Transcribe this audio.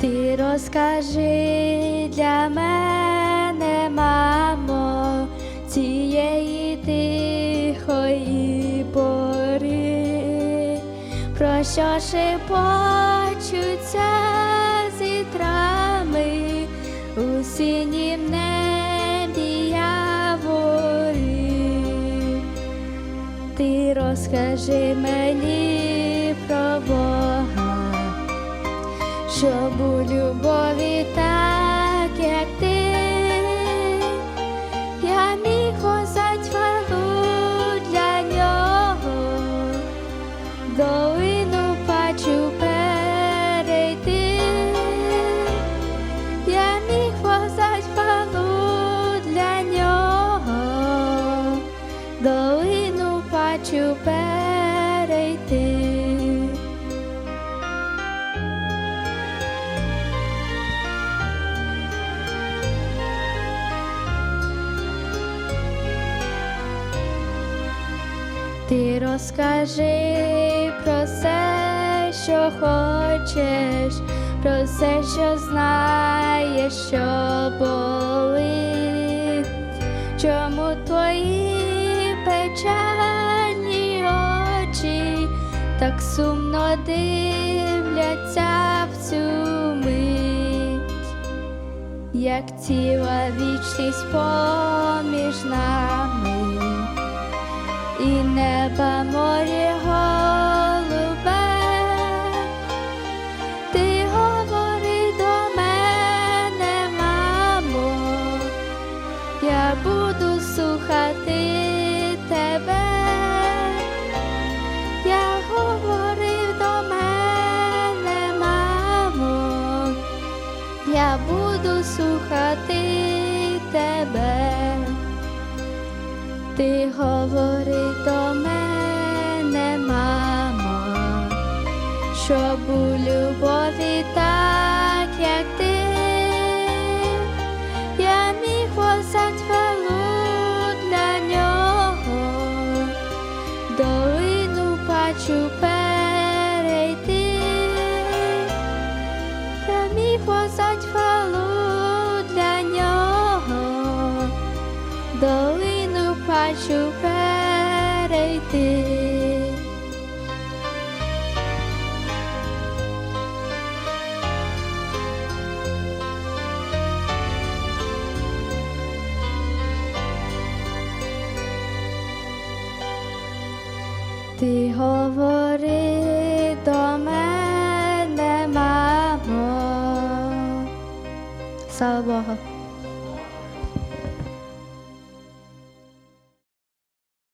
Ти розкажи для мене, мамо, цієї тихої пори, про що шепочуться з вітрами у синім небі явори. Ти розкажи мені про Бога, щоб у любові так, Ти розкажи про все, що хочеш, про все, що знаєш, що болить, чому твої печальні очі так сумно дивляться в цю мить, як ціла вічність поміж неба море голубе, ти говори до мене, мамо, я буду слухати тебе, я говорив до мене, мамо, я буду слухати тебе. Ти говори до щоб у любові так, як ти, я міг возать хвалу для нього, долину пачу перейти, я міг возать хвалу для нього. Долину пачу перейти. Ти говори до мене, мамо. Слава Богу.